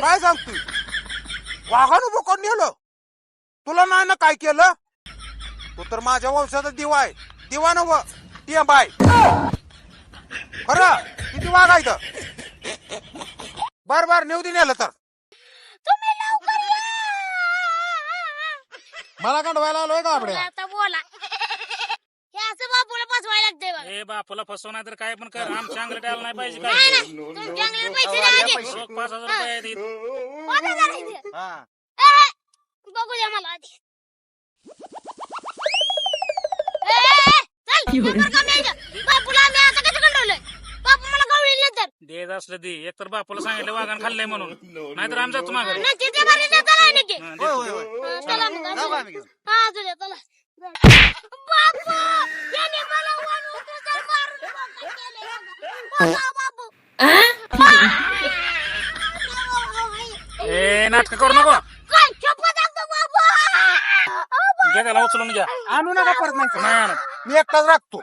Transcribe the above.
काय सांगतोय वाघानं बोकड नेलं. तुला नाही ना काय केलं? तू तर माझ्या वंशाचा दिवा आहे. दिवा नव ती बाय खरं? किती वाघ आहे बर बर नेऊ नेलं तर. मला कंडवायला आलोय का आपल्या? आता बोला. ए बापूला फसव नाही तर काय पण कर. आमच्या अंगलट आलं नाही पाहिजे काय नाही तुमच्या पैसे पाच हजार रुपये आहेत इथं. कोण हजार आहे ते? हा. ए, बघू द्या मला आधी. ए, चल कमी इथं. बापूला आम्ही असं कसं कंटाळलोय? बापू मला गवळील नंतर. देत असलं दे. एक तर बापूला सांगितलं वाघान खाल्लंय म्हणून. नाहीतर आमच्या जातो माघारी नाही तिथे बरी देता नाही नक्की हा, होय देतो. होय होय हा, चला मग जाऊ का असू आम्ही. घेऊन? हा चला. बापू! ए नाटक करू नको. घ्या त्याला उचलून घ्या. आणू नका परत नाही मी एकटाच राखतो